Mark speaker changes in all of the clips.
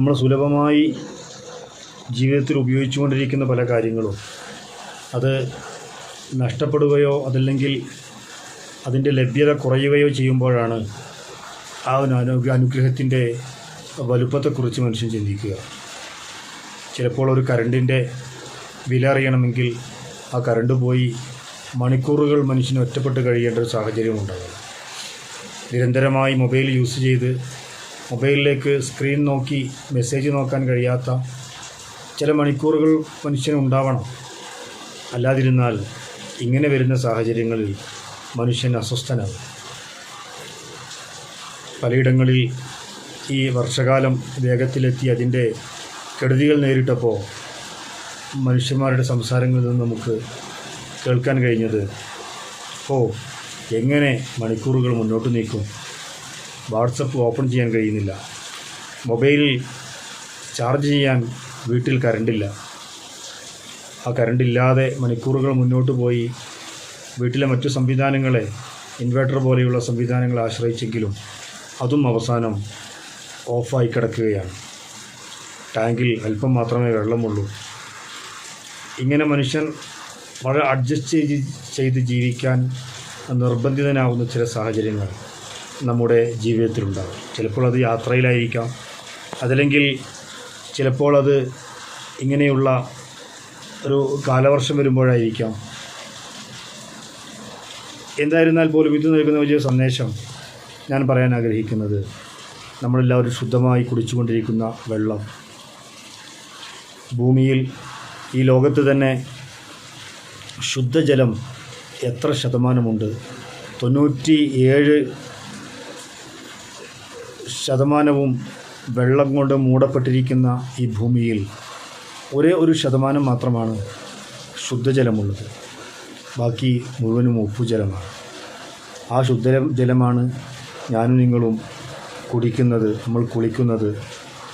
Speaker 1: നമ്മൾ സുലഭമായി ജീവിതത്തിൽ ഉപയോഗിച്ചുകൊണ്ടിരിക്കുന്ന പല കാര്യങ്ങളും. അത് നഷ്ടപ്പെടുകയോ അതല്ലെങ്കിൽ അതിന്റെ ലഭ്യത കുറയുകയോ ചെയ്യുമ്പോഴാണ് ആ അനു അനുഗ്രഹത്തിന്റെ വലുപ്പത്തെക്കുറിച്ച് മനുഷ്യൻ ചിന്തിക്കുക. ചിലപ്പോൾ ഒരു കരണ്ടിന്റെ വില അറിയണമെങ്കിൽ ആ കരണ്ട് പോയി മണിക്കൂറുകൾ മനുഷ്യന് ഒറ്റപ്പെട്ട് കഴിയേണ്ട ഒരു സാഹചര്യം ഉണ്ടാകും നിരന്തരമായി മൊബൈൽ യൂസ് ചെയ്ത് മൊബൈലിലേക്ക് സ്ക്രീൻ നോക്കി മെസ്സേജ് നോക്കാൻ കഴിയാത്ത ചില മണിക്കൂറുകൾ മനുഷ്യനുണ്ടാവണം. അല്ലാതിരുന്നാൽ ഇങ്ങനെ വരുന്ന സാഹചര്യങ്ങളിൽ മനുഷ്യൻ അസ്വസ്ഥനാകും പലയിടങ്ങളിൽ ഈ വർഷകാലം വേഗത്തിലെത്തി അതിന്റെ കെടുതികൾ നേരിട്ടപ്പോൾ മനുഷ്യന്മാരുടെ സംസാരങ്ങളിൽ നിന്ന് നമുക്ക് കേൾക്കാൻ കഴിഞ്ഞത് ഓ എങ്ങനെ മണിക്കൂറുകൾ മുന്നോട്ട് നീക്കും? വാട്സപ്പ് ഓപ്പൺ ചെയ്യാൻ കഴിയുന്നില്ല. മൊബൈലിൽ ചാർജ് ചെയ്യാൻ വീട്ടിൽ കരണ്ടില്ല. ആ കരണ്ടില്ലാതെ മണിക്കൂറുകൾ മുന്നോട്ട് പോയി വീട്ടിലെ മറ്റു സംവിധാനങ്ങളെ ഇൻവെർട്ടർ പോലെയുള്ള സംവിധാനങ്ങളെ ആശ്രയിച്ചെങ്കിലും അതും അവസാനം ഓഫായി കിടക്കുകയാണ്. ടാങ്കിൽ അല്പം മാത്രമേ വെള്ളമുള്ളൂ. ഇങ്ങനെ മനുഷ്യൻ വളരെ അഡ്ജസ്റ്റ് ചെയ്ത് ജീവിക്കാൻ നിർബന്ധിതനാവുന്ന ചില സാഹചര്യങ്ങൾ. നമ്മുടെ ജീവിതത്തിലുണ്ടാകും ചിലപ്പോൾ അത് യാത്രയിലായിരിക്കാം. അതല്ലെങ്കിൽ ചിലപ്പോൾ അത് ഇങ്ങനെയുള്ള ഒരു കാലവർഷം വരുമ്പോഴായിരിക്കാം. എന്തായിരുന്നാൽ പോലും ഇത് നൽകുന്ന വലിയ സന്ദേശം ഞാൻ പറയാൻ ആഗ്രഹിക്കുന്നത് നമ്മളെല്ലാവരും ശുദ്ധമായി കുടിച്ചുകൊണ്ടിരിക്കുന്ന വെള്ളം. ഭൂമിയിൽ ഈ ലോകത്ത് തന്നെ ശുദ്ധജലം എത്ര ശതമാനമുണ്ട്? തൊണ്ണൂറ്റി ഏഴ് ശതമാനവും വെള്ളം കൊണ്ട് മൂടപ്പെട്ടിരിക്കുന്ന ഈ ഭൂമിയിൽ ഒരേ ഒരു ശതമാനം മാത്രമാണ് ശുദ്ധജലമുള്ളത്. ബാക്കി മുഴുവനും ഉപ്പുജലമാണ്. ആ ശുദ്ധ ജലമാണ് ഞാനും നിങ്ങളും കുടിക്കുന്നത് നമ്മൾ കുളിക്കുന്നത്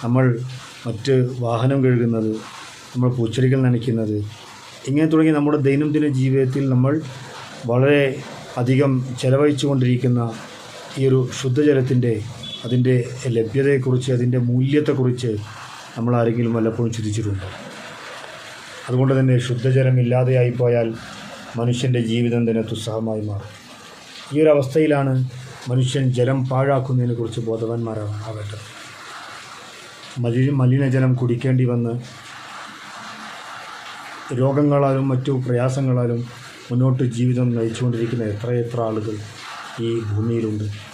Speaker 1: നമ്മൾ മറ്റ് വാഹനം കഴുകുന്നത് നമ്മൾ പൂച്ചെടികൾ നനയ്ക്കുന്നത് ഇങ്ങനെ തുടങ്ങി നമ്മുടെ ദൈനംദിന ജീവിതത്തിൽ നമ്മൾ വളരെ അധികം ചെലവഴിച്ചു കൊണ്ടിരിക്കുന്ന ഈ ഒരു ശുദ്ധജലത്തിന്റെ അതിന്റെ ലഭ്യതയെക്കുറിച്ച് അതിന്റെ മൂല്യത്തെക്കുറിച്ച് നമ്മൾ ആരെങ്കിലും വല്ലപ്പോഴും ചിന്തിച്ചിട്ടുണ്ടോ? അതുകൊണ്ട് തന്നെ ശുദ്ധജലം ഇല്ലാതെയായിപ്പോയാൽ മനുഷ്യന്റെ ജീവിതം തന്നെ ദുസ്സഹമായി മാറും. ഈ ഒരു അവസ്ഥയിലാണ് മനുഷ്യൻ ജലം പാഴാക്കുന്നതിനെക്കുറിച്ച് ബോധവാന്മാരാണ് ആവേണ്ടത്. മലി മലിനജലം കുടിക്കേണ്ടി വന്ന് രോഗങ്ങളാലും മറ്റു പ്രയാസങ്ങളാലും മുന്നോട്ട് ജീവിതം നയിച്ചുകൊണ്ടിരിക്കുന്ന എത്രയെത്ര ആളുകൾ ഈ ഭൂമിയിലുണ്ട്.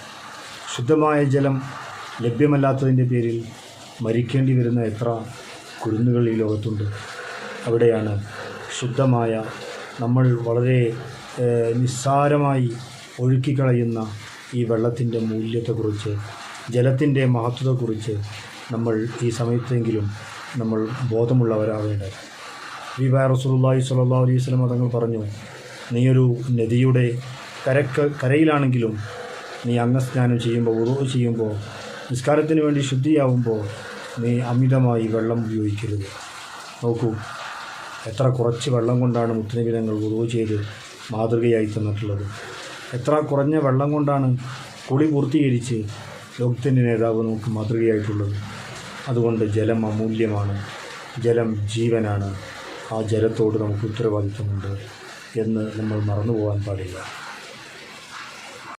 Speaker 1: ശുദ്ധമായ ജലം ലഭ്യമല്ലാത്തതിന്റെ പേരിൽ മരിക്കേണ്ടി വരുന്ന എത്ര കുരുന്നുകൾ ഈ ലോകത്തുണ്ട്. അവിടെയാണ് ശുദ്ധമായ നമ്മൾ വളരെ നിസ്സാരമായി ഒഴുക്കിക്കളയുന്ന ഈ വെള്ളത്തിന്റെ മൂല്യത്തെക്കുറിച്ച് ജലത്തിന്റെ മഹത്വത്തെക്കുറിച്ച് നമ്മൾ ഈ സമയത്തെങ്കിലും നമ്മൾ ബോധമുള്ളവരാവേണ്ടത് വിവാ റസൂലുള്ളാഹി സ്വല്ലല്ലാഹു അലൈഹി വസല്ലം തങ്ങൾ പറഞ്ഞു നീയൊരു നദിയുടെ കരക്ക് കരയിലാണെങ്കിലും നീ അംഗസ്നാനം ചെയ്യുമ്പോൾ ഉറവ് ചെയ്യുമ്പോൾ നിസ്കാരത്തിന് വേണ്ടി ശുദ്ധിയാവുമ്പോൾ നീ അമിതമായി വെള്ളം ഉപയോഗിക്കരുത്. നോക്കൂ എത്ര കുറച്ച് വെള്ളം കൊണ്ടാണ് മുത്തനബി ഉറവ് ചെയ്ത് മാതൃകയായി തന്നിട്ടുള്ളത്? എത്ര കുറഞ്ഞ വെള്ളം കൊണ്ടാണ് കുളി പൂർത്തീകരിച്ച് ലോകത്തിന്റെ നേതാവ് നമുക്ക് മാതൃകയായിട്ടുള്ളത്? അതുകൊണ്ട് ജലം അമൂല്യമാണ് ജലം ജീവനാണ്. ആ ജലത്തോട് നമുക്ക് ഉത്തരവാദിത്വമുണ്ട് എന്ന് നമ്മൾ മറന്നു പോകാൻ പാടില്ല.